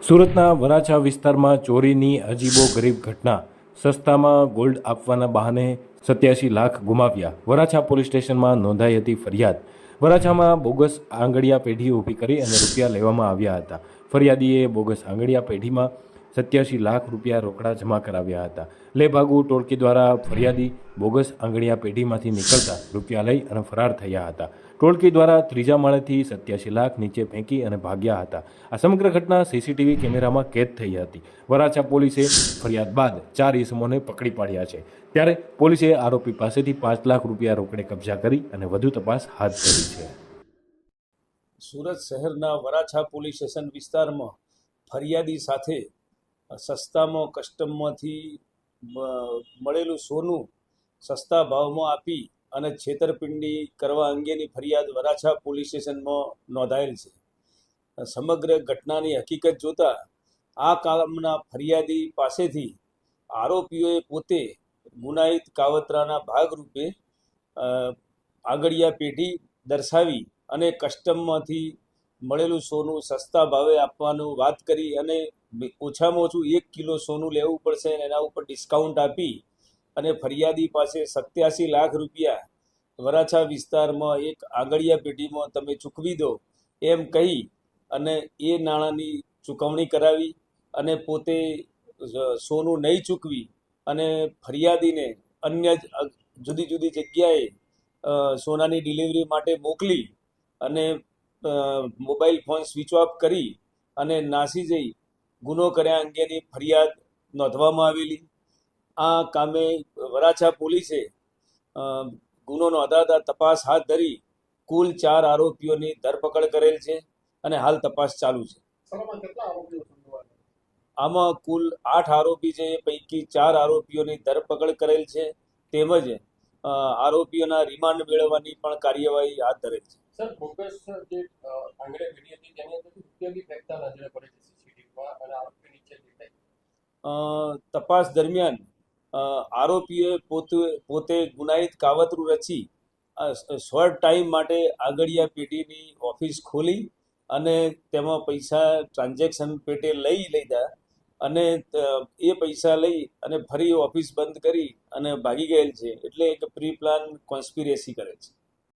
સુરતના વરાછા વિસ્તારમાં ચોરીની અજીબો ગરીબ ઘટના. સસ્તામાં ગોલ્ડ આપવાના બહાને સત્યાસી લાખ ગુમાવ્યા. વરાછા પોલીસ સ્ટેશનમાં નોંધાઈ હતી ફરિયાદ. વરાછામાં બોગસ આંગળિયા પેઢી ઊભી કરી અને રૂપિયા લેવામાં આવ્યા હતા. ફરિયાદીએ બોગસ આંગળિયા પેઢીમાં સત્યાસી લાખ રૂપિયા રોકડા જમા કરાવ્યા હતા. લેભાગુ ટોળકી દ્વારા ફરિયાદી બોગસ આંગળીયા પેઢીમાંથી નીકળતા રૂપિયા લઈ અને ફરાર થયા હતા. ટોળકી દ્વારા ત્રીજા માળેથી સત્યાસી લાખ નીચે ફેંકી અને ભાગ્યા હતા. આ સમગ્ર ઘટના સીસીટીવી કેમેરામાં કેદ થઈ હતી. વરાછા પોલીસે ફરિયાદ બાદ ચાર ઇસમોને પકડી પાડ્યા છે. ત્યારે પોલીસે આરોપી પાસેથી પાંચ લાખ રૂપિયા રોકડે કબજા કરી અને વધુ તપાસ હાથ ધરી છે. સુરત શહેરના વરાછા પોલીસ સ્ટેશન વિસ્તારમાં ફરિયાદી સાથે સસ્તામાં કસ્ટમમાંથી મળેલું સોનું સસ્તા ભાવમાં આપી અને છેતરપિંડી કરવા અંગેની ફરિયાદ વરાછા પોલીસ સ્ટેશનમાં નોંધાયેલ છે. સમગ્ર ઘટનાની હકીકત જોતા આ કામના ફરિયાદી પાસેથી આરોપીઓએ પોતે ગુનાહિત કાવતરાના ભાગરૂપે આગળિયા પેઢી દર્શાવી અને કસ્ટમમાંથી મળેલું સોનું સસ્તા ભાવે આપવાનું વાત કરી અને ઓછામાં ઓછું એક કિલો સોનું લેવું પડશે અને એના ઉપર ડિસ્કાઉન્ટ આપી અને ફરિયાદી પાસે સત્યાસી લાખ રૂપિયા વરાછા વિસ્તારમાં એક આગળિયા પેઢીમાં તમે ચૂકવી દો એમ કહી અને એ નાણાંની ચૂકવણી કરાવી અને પોતે સોનું નહીં ચૂકવી અને ફરિયાદીને અન્ય જુદી જુદી જગ્યાએ સોનાની ડિલિવરી માટે મોકલી અને મોબાઈલ ફોન સ્વિચ ઓફ કરી અને નાસી જઈ ગુનો કર્યા અંગેની ફરિયાદ નોંધવામાં આવેલી. આ કામે વરાછા પોલીસે ગુનો નોંધાતા તપાસ હાથ ધરી કુલ ચાર આરોપીઓની ધરપકડ કરેલ છે અને હાલ તપાસ ચાલુ છે. આમાં કુલ આઠ આરોપી છે એ પૈકી ચાર આરોપીઓની ધરપકડ કરેલ છે તેમજ આરોપીઓના રિમાન્ડ મેળવવાની પણ કાર્યવાહી હાથ ધરેલ છે. સર બોગસ જે આંગળે હતી તેની અંદર રૂપિયા ફેંકતા નજરે પડે છે તપાસ દરમિયાન આરોપીએ પોતે પોતે ગુનાહિત કાવતરું રચી શોર્ટ ટાઈમ માટે આગળિયા પેઢીની ઓફિસ ખોલી અને તેમાં પૈસા ટ્રાન્ઝેક્શન પેટે લઈ લીધા અને એ પૈસા લઈ અને ફરી ઓફિસ બંધ કરી અને ભાગી ગયેલ છે. એટલે એક પ્રી પ્લાન કોન્સ્પિરેસી કરે છે.